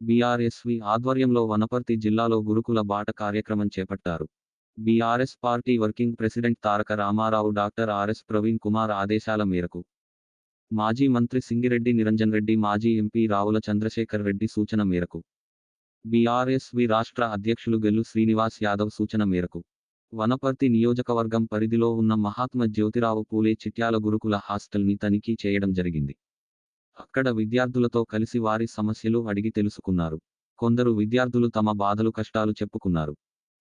BRSV ఆధ్వర్యంలో వనపర్తి జిల్లాలో గురుకుల బాట కార్యక్రమం చేపట్టారు. BRS party working president Taraka Ramarao doctor RS Praveen Kumar ఆదేశాల మేరకు మాజీ మంత్రి సింగిరెడ్డి నిరంజన్ రెడ్డి మాజీ ఎంపీ రావుల చంద్రశేఖర్ రెడ్డి సూచన మేరకు బీఆర్ఎస్వి రాష్ట్ర అధ్యక్షులు గెల్లు శ్రీనివాస్ యాదవ్ సూచన మేరకు వనపర్తి నియోజకవర్గం పరిధిలో ఉన్న మహాత్మ జ్యోతిరావు పూలే చిట్యాల గురుకుల హాస్టల్ని తనిఖీ చేయడం జరిగింది. అక్కడ విద్యార్థులతో కలిసి వారి సమస్యలు అడిగి తెలుసుకున్నారు. కొందరు విద్యార్థులు తమ బాధలు కష్టాలు చెప్పుకున్నారు.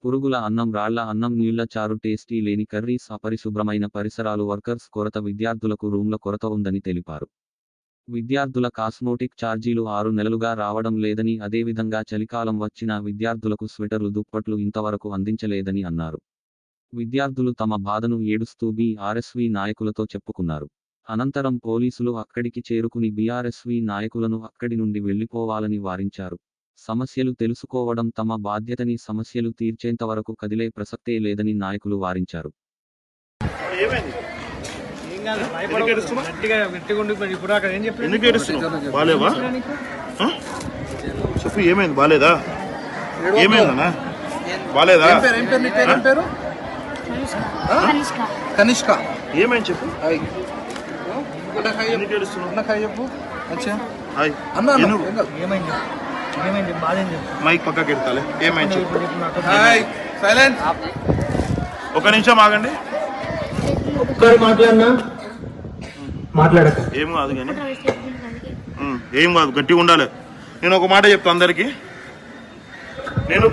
పురుగుల అన్నం రాళ్ళ అన్నం నీళ్ళ చారు టేస్టీ లేని కర్రీస్ అపరిశుభ్రమైన పరిసరాలు వర్కర్స్ కొరత విద్యార్థులకు రూమ్ల కొరత ఉందని తెలిపారు. విద్యార్థుల కాస్మోటిక్ ఛార్జీలు ఆరు నెలలుగా రావడం లేదని అదేవిధంగా చలికాలం వచ్చినా విద్యార్థులకు స్వెటర్లు దుప్పట్లు ఇంతవరకు అందించలేదని అన్నారు. విద్యార్థులు తమ బాధను ఏడుస్తూ బీఆర్ఎస్వి నాయకులతో చెప్పుకున్నారు. అనంతరం పోలీసులు అక్కడికి చేరుకుని బీఆర్ఎస్వి నాయకులను అక్కడి నుండి వెళ్ళిపోవాలని వారించారు. సమస్యలు తెలుసుకోవడం తమ బాధ్యతని సమస్యలు తీర్చేంత వరకు కదిలే ప్రసక్తే లేదని నాయకులు వారించారు? చెప్పు ఏమైంది? బాలేదా? ఏమైందన్నా? బాలేదా? కనిష్క. ఏమైంది చెప్పు? మైక్ పక్కకి ఏమైంది సైలెంట్. ఒక నిమిషం ఆగండి. ఒక్కరు మాట్లాడినా? మాట్లాడక. ఏం కాదు కానీ. ఏం కాదు గట్టిగా ఉండాలి. నేను ఒక మాట చెప్తా అందరికి. నేను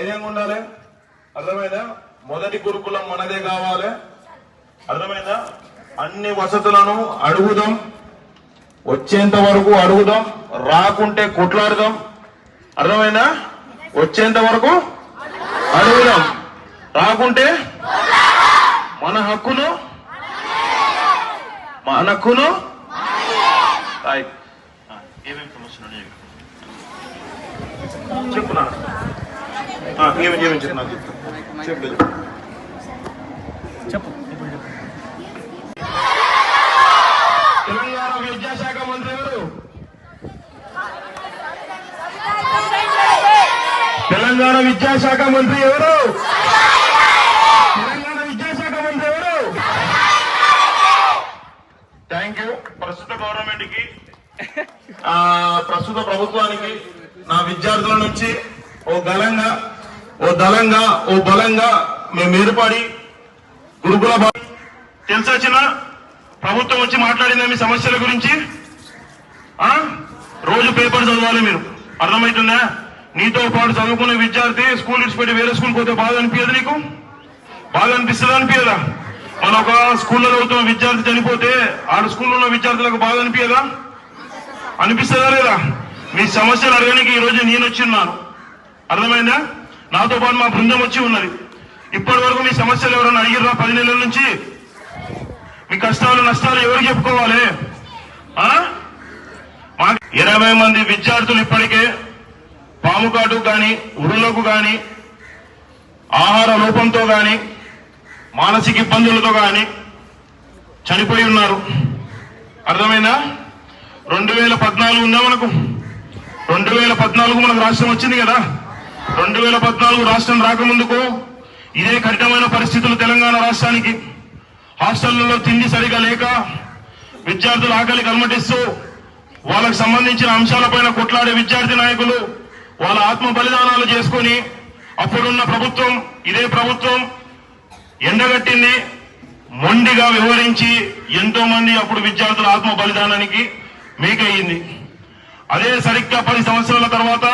ధైర్యంగా ఉండాలి. అర్థమైందా? మొదటి గురుకులం మనదే కావాలి. అర్థమైందా? అన్ని వసతులను అడుగుదాం. వచ్చేంత వరకు అడుగుదాం. రాకుంటే కొట్లాడదాం. అర్థమైందా? వచ్చేంత వరకు అడుగుదాం. రాకుంటే మన హక్కును మన హక్కును ఏమేమి సమస్యలు చెప్పున్నాను చెప్పు నాకు తెలంగాణ విద్యాశాఖ మంత్రి ఎవరు? తెలంగాణ విద్యాశాఖ మంత్రి ఎవరు? తెలంగాణ విద్యాశాఖ మంత్రి ఎవరు? థ్యాంక్ యూ ప్రస్తుత గవర్నమెంట్కి ఆ, ప్రస్తుత ప్రభుత్వానికి నా విద్యార్థుల నుంచి ఓ గలంగా ఓ దళంగా ఓ బలంగా మేము ఏర్పడి గురుకుల తెలిసొచ్చిన ప్రభుత్వం వచ్చి మాట్లాడిందా మీ సమస్యల గురించి? రోజు పేపర్ చదవాలి మీరు. అర్థమవుతుందా నీతో పాటు చదువుకునే విద్యార్థి స్కూల్ ఇడిచిపెట్టి వేరే స్కూల్ పోతే బాధ అనిపించదు నీకు? బాధ అనిపిస్తుందా అనిపించదా మన ఒక స్కూల్లో చదువుతున్న విద్యార్థి చనిపోతే ఆడ స్కూల్లో ఉన్న విద్యార్థులకు బాధ అనిపించదా అనిపిస్తుందా లేదా? మీ సమస్యలు అడగడానికి ఈరోజు నేను వచ్చి ఉన్నాను అర్థమైందా? నాతో పాటు మా బృందం వచ్చి ఉన్నది. ఇప్పటి వరకు మీ సమస్యలు ఎవరైనా అడిగిర్రా? పది నెలల నుంచి మీ కష్టాలు నష్టాలు ఎవరు చెప్పుకోవాలి? ఇరవై మంది విద్యార్థులు ఇప్పటికే పాము కాటు కానీ ఉరులకు కానీ ఆహార లోపంతో కానీ మానసిక ఇబ్బందులతో కానీ చనిపోయి ఉన్నారు. అర్థమైందా? రెండు వేల పద్నాలుగు ఉందా మనకు? రెండు వేల పద్నాలుగు మనకు రాష్ట్రం వచ్చింది కదా? రెండు వేల పద్నాలుగు రాష్ట్రం రాకముందుకు ఇదే కఠినమైన పరిస్థితులు తెలంగాణ రాష్ట్రానికి హాస్టళ్ళలో తిండి సరిగా లేక విద్యార్థులు ఆకలి కల్మటిస్తూ వాళ్ళకు సంబంధించిన అంశాలపైన కొట్లాడే విద్యార్థి నాయకులు వాళ్ళ ఆత్మ బలిదానాలు చేసుకొని అప్పుడున్న ప్రభుత్వం ఇదే ప్రభుత్వం ఎండగట్టింది మొండిగా వివరించి ఎంతో మంది అప్పుడు విద్యార్థుల ఆత్మ బలిదానానికి మేకయ్యింది. అదే సరిగ్గా పది సంవత్సరాల తర్వాత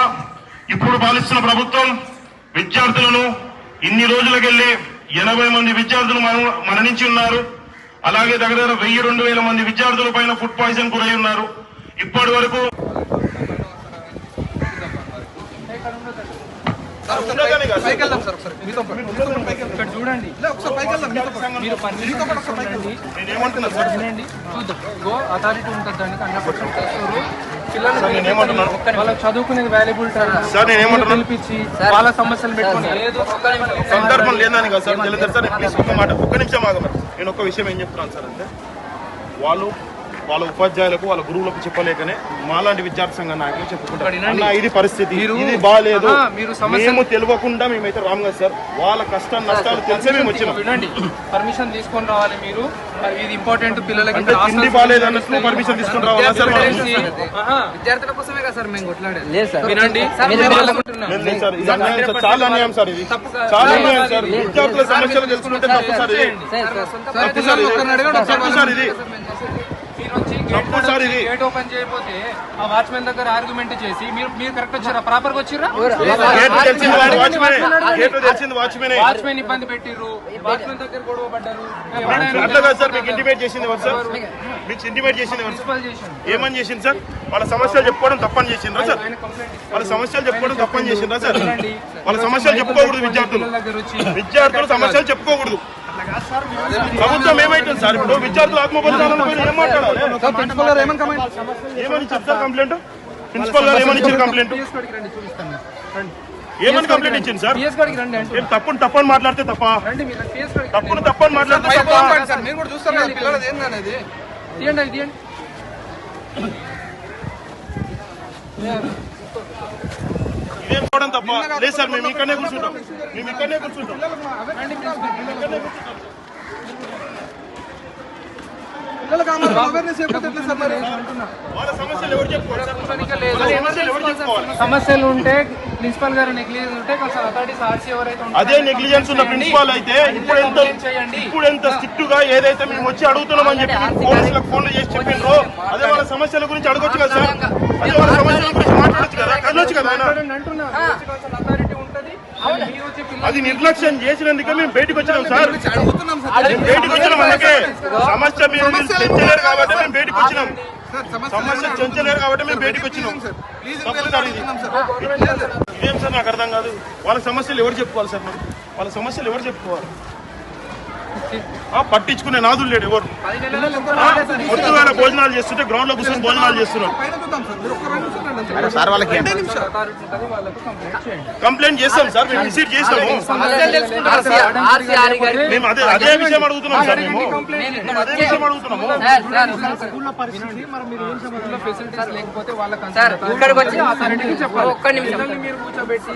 ఇప్పుడు పాలిస్తున్న ప్రభుత్వం విద్యార్థులను ఇన్ని రోజులకెళ్ళి ఎనభై మంది విద్యార్థులు మరణ- మరణించి ఉన్నారు. అలాగే దగ్గర దగ్గర వెయ్యి రెండు వేల మంది విద్యార్థుల పైన ఫుడ్ పాయిజన్ గురై ఉన్నారు. ఇప్పటి వరకు చూడండి. చూద్దాం. గో అథారిటీ ఉంటుంది దానికి హండ్రెడ్ పర్సెంట్ వాళ్ళకి చదువుకునేది వాల్యుబుల్ సార్. నేను ఏమంటున్నాను? పిలిపించి వాళ్ళ సమస్యలు పెట్టుకొని. సందర్భం లేదని కదా సార్ జలధర్ సార్ ప్లీజ్ ఒక్క మాట. ఒక్క నిమిషం ఆగమని నేను ఒక్క విషయం ఏం చెప్తున్నాను సార్ అంటే వాళ్ళు వాళ్ళ ఉపాధ్యాయులకు వాళ్ళ గురువులకు చెప్పలేకనే మాలాంటి విద్యార్థి సంఘ నాయకులు చెప్పుకుంటారు ఇది పరిస్థితి ఇది బాగాలేదు ఆహా, మీరు సమస్య- మేము తెలియకుండా మేమైతే రాము కదా సార్ వాళ్ళ కష్ట నష్టాలు తెలిసే మేము వచ్చినాం వినండి పర్మిషన్ తీసుకొని రావాలి మీరు మరి ఇది ఇంపార్టెంట్ పిల్లలకి తిండి బాగాలేదు అన్నట్లు పర్మిషన్ తీసుకుని రావాలా సార్ విద్యార్థుల కోసమే కదా సార్ మేము కొట్లాడేది లేదు సార్ వినండి లేదు, లేదు సార్ ఇది అన్యాయం సార్ చాలా అన్యాయం సార్ ఇది చాలా అన్యాయం సార్ విద్యార్థుల సమస్యలు తెలుసుకుంటే తప్పు సార్ ఇది తప్పు సార్ ఇది తప్పు సార్ ఇది. గేట్ ఓపెన్ చేయకపోతే ఆ వాచ్మెన్ దగ్గర ఆర్గ్యుమెంట్ చేసి మీరు మీరు కరెక్ట్ వచ్చారా? ప్రాపర్గా వచ్చిర్రా గేట్ తెలిసింది వాడు వాచ్మెనే. గేట్ తెలిసింది వాచ్మెనే. వాచ్మెన్ ఇబ్బంది వాచ్మెన్ దగ్గర గొడవ పడ్డారు. చేసింది చేసింది ఏమని చేసింది సార్? వాళ్ళ సమస్యలు చెప్పుకోవడం తప్పని చేసిండ్రా సార్? వాళ్ళ సమస్యలు చెప్పుకోవడం తప్పని చేసిండ్రా సార్? వాళ్ళ సమస్యలు చెప్పుకోకూడదు విద్యార్థులు. విద్యార్థులు సమస్యలు చెప్పుకోకూడదు. ప్రభుత్వం ఏమైతుంది సార్ ఇప్పుడు విద్యార్థులు ఆత్మబలిదానం ఏం మాట్లాడాలి ఏమని కంప్లైంట్ ప్రిన్సిపల్ గారు ఏమని ఇచ్చారు కంప్లైంట్ PS కాడికి రండి చూపిస్తాను ఏమని కంప్లైంట్ ఇచ్చింది సార్ ఏం తప్పును తప్పని మాట్లాడితే తప్ప తప్పును తప్పని మాట్లాడితే తప్ప ఇదేం పోవడం తప్ప. లేదు సార్ మేము ఇక్కడనే కూర్చుంటాం. మేము ఇక్కడనే కూర్చుంటాం. సమస్యలు ఉంటే ప్రిన్సిపల్ గారు నెగ్లిజెన్స్ ఉంటే కొంచెం అథారిటీస్ ఆర్సీ ఎవరైతే అదే నెగ్లిజెన్స్ ఉన్న ప్రిన్సిపాల్ అయితే ఇప్పుడు ఎంత చేయండి. ఇప్పుడు ఎంత స్ట్రిక్ట్గా ఏదైతే మేము వచ్చి అడుగుతున్నామని చెప్పి పోలీసులకు ఫోన్లు చేసి చెప్పిండ్రో అదే వాళ్ళ సమస్యల గురించి అడగొచ్చు కదా సార్? అదే వాళ్ళ సమస్యల గురించి మాట్లాడొచ్చు కదా కదలొచ్చు కదా ఆయన నేను అంటున్నా. అథారిటీ ఉంటది. అది నిర్లక్ష్యం చేసినందుకే మేము బయటకు వచ్చినాం సార్. బయటకు వచ్చినాం అందుకే. సమస్య మీరు కాబట్టి మేము బయటకు వచ్చినాం. సమస్య చెంచలేరు కాబట్టి మేము బయటకు వచ్చినాం. తప్పు సార్ ఇది. ఇదేం సార్. నాకు అర్థం కాదు. వాళ్ళ సమస్యలు ఎవరు చెప్పుకోవాలి సార్ వాళ్ళ సమస్యలు ఎవరు చెప్పుకోవాలి? పట్టించుకునే నాదులు లేడు ఎవరు నెలలు పొద్దుగాల భోజనాలు చేస్తుంటే గ్రౌండ్లో కూర్చొని భోజనాలు చేస్తున్నారు కంప్లైంట్ చేస్తాం సార్ మేము విజిట్ చేస్తాము మేము అదే అదే విషయం అడుగుతున్నాం సార్ మేము అదే విషయం అడుగుతున్నాము ఒక్క నిమిషం పిల్లల్ని మీరు కూర్చోబెట్టి